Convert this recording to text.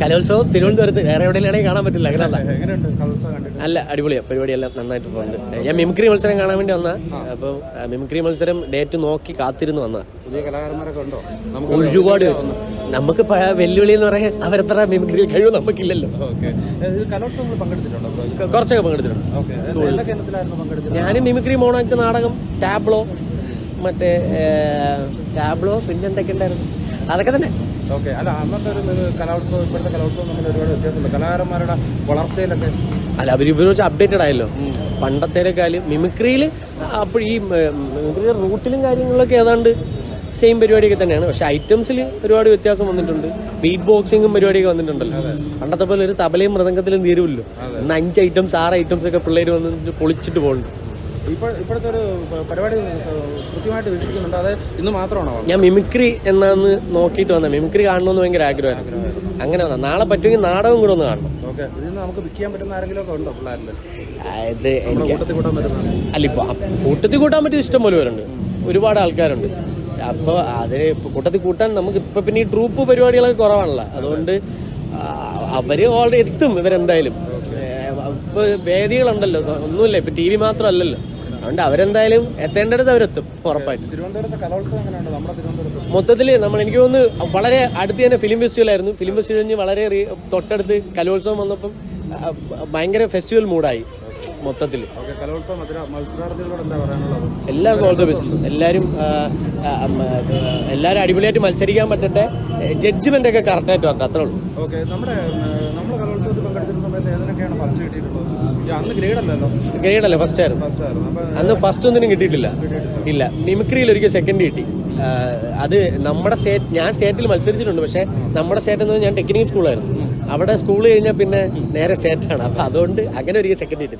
കലോത്സവം തിരുവനന്തപുരത്ത് വേറെ എവിടെയാണെങ്കിൽ കാണാൻ പറ്റില്ല അങ്ങനെയല്ല അല്ല അടിപൊളിയാണ് പരിപാടിയെല്ലാം നന്നായിട്ട് പോകുന്നുണ്ട് ഞാൻ മിമിക്രി മത്സരം കാണാൻ വേണ്ടി വന്ന. അപ്പം മിമിക്രി മത്സരം ഡേറ്റ് നോക്കി കാത്തിരുന്ന് വന്ന. പുതിയ കലാകാരന്മാരൊക്കെ ഉണ്ടോ? നമുക്ക് ഒരുപാട്. നമുക്ക് വെല്ലുവിളി എന്ന് പറയാൻ അവരെത്ര മിമിക്രി കഴിവ് നമുക്കില്ലല്ലോ. കുറച്ചൊക്കെ പങ്കെടുത്തിട്ടുണ്ട്. ഞാനും മിമിക്രി മോണാക്ട് നാടകം ടാബ്ലോ മറ്റേ ടാബ്ലോ പിന്നെ എന്തൊക്കെ ഉണ്ടായിരുന്നു? അതൊക്കെ തന്നെ. ഓക്കെ. അല്ല അന്നത്തെ ഒരു കലോത്സവം ഇപ്പോഴത്തെ കലോത്സവം തമ്മിൽ ഒരുപാട് വ്യത്യാസമുണ്ട്. കലാകാരന്മാരുടെ വളർച്ചയിലൊക്കെ അല്ല അവർ വെച്ച് അപ്ഡേറ്റഡ് ആയല്ലോ. പണ്ടത്തേക്കാളും മിമിക്രിയിൽ അപ്പോൾ ഈ മിമിക്രി റൂട്ടിലും കാര്യങ്ങളിലൊക്കെ ഏതാണ്ട് സെയിം പരിപാടിയൊക്കെ തന്നെയാണ്. പക്ഷെ ഐറ്റംസിൽ ഒരുപാട് വ്യത്യാസം വന്നിട്ടുണ്ട്. ബീറ്റ് ബോക്സിങ്ങും പരിപാടിയൊക്കെ വന്നിട്ടുണ്ടല്ലോ. പണ്ടത്തെ പോലെ ഒരു തബലയും മൃദംഗത്തിലും തീരുമല്ലോ ഇന്ന് അഞ്ച് ഐറ്റംസ് ആറ് ഐറ്റംസ് ഒക്കെ പിള്ളേർ വന്നിട്ട് പൊളിച്ചിട്ട് പോകുന്നുണ്ട്. ഇപ്പോൾ ഇപ്പോഴത്തെ ഒരു പരിപാടി കൃത്യമായിട്ട് വീക്ഷിക്കുന്നുണ്ട്. അത് ഇന്ന് മാത്രമാണോ? ഞാൻ മിമിക്രി എന്നാന്ന് നോക്കിയിട്ട് വന്ന മിമിക്രി കാണണമെന്ന് ഭയങ്കര ആഗ്രഹമായിരുന്നു. അങ്ങനെ വന്ന. നാളെ പറ്റുമെങ്കിൽ നാടകം കൂടെ ഒന്ന് കാണണം. നമുക്ക് വിൽക്കാൻ പറ്റുന്ന ആരെങ്കിലും ഒക്കെ ഉണ്ടോ ഇത് അല്ല ഇപ്പൊ കൂട്ടത്തിൽ കൂട്ടാൻ പറ്റിയ ഇഷ്ടം പോലെ പേരുണ്ട്. ഒരുപാട് ആൾക്കാരുണ്ട്. അപ്പോൾ അതിന് കൂട്ടത്തിൽ കൂട്ടാൻ നമുക്ക് ഇപ്പൊ പിന്നെ ഈ ട്രൂപ്പ് പരിപാടികളൊക്കെ കുറവാണല്ലോ. അതുകൊണ്ട് അവർ ഓൾറെഡി എത്തും ഇവരെന്തായാലും. ഇപ്പൊ വേദികളുണ്ടല്ലോ. ഒന്നുമില്ല. ഇപ്പൊ ടി വി മാത്രമല്ലല്ലോ. അതുകൊണ്ട് അവരെന്തായാലും എത്തേണ്ടടുത്ത് അവരെത്തും ഉറപ്പായിട്ടും. മൊത്തത്തിൽ നമ്മൾ എനിക്ക് തോന്നുന്നു വളരെ അടുത്ത് തന്നെ ഫിലിം ഫെസ്റ്റിവൽ ആയിരുന്നു. ഫിലിം ഫെസ്റ്റിവൽ കഴിഞ്ഞ് വളരെ തൊട്ടടുത്ത് കലോത്സവം വന്നപ്പം ഭയങ്കര ഫെസ്റ്റിവൽ മൂഡായി മൊത്തത്തിൽ. എല്ലാവർക്കും ഓൾ ദ ബെസ്റ്റ് എല്ലാവരും എല്ലാവരും അടിപൊളിയായിട്ട് മത്സരിക്കാൻ പറ്റട്ടെ. ജഡ്ജ്മെന്റ് ഒക്കെ കറക്റ്റായിട്ട് വരട്ടെ അത്രേ ഉള്ളൂ. നമ്മുടെ നമ്മൾ സമയത്ത് ഏതിനൊക്കെയാണ് ഫസ്റ്റ് കിട്ടിയിട്ടുള്ളത്? അന്ന് ഗ്രേഡ് അല്ലല്ലോ. ഗ്രേഡ് അല്ല ഫസ്റ്റ് ആയിരുന്നു. അന്ന് ഫസ്റ്റ് ഒന്നിനും കിട്ടിയിട്ടില്ല. ഇല്ല മിമിക്രിയിൽ ഒരിക്കൽ സെക്കൻഡ് കിട്ടി. അത് നമ്മുടെ സ്റ്റേറ്റ് ഞാൻ സ്റ്റേറ്റിൽ മത്സരിച്ചിട്ടുണ്ട് പക്ഷേ നമ്മുടെ സ്റ്റേറ്റ് എന്ന് പറഞ്ഞാൽ ഞാൻ ടെക്നിക്കൽ സ്കൂളായിരുന്നു അവിടെ സ്കൂൾ കഴിഞ്ഞാൽ പിന്നെ നേരെ സ്റ്റേറ്റാണ് അപ്പോൾ അതുകൊണ്ട് അങ്ങനെ ഒരിക്കൽ സെക്കൻഡ് കിട്ടി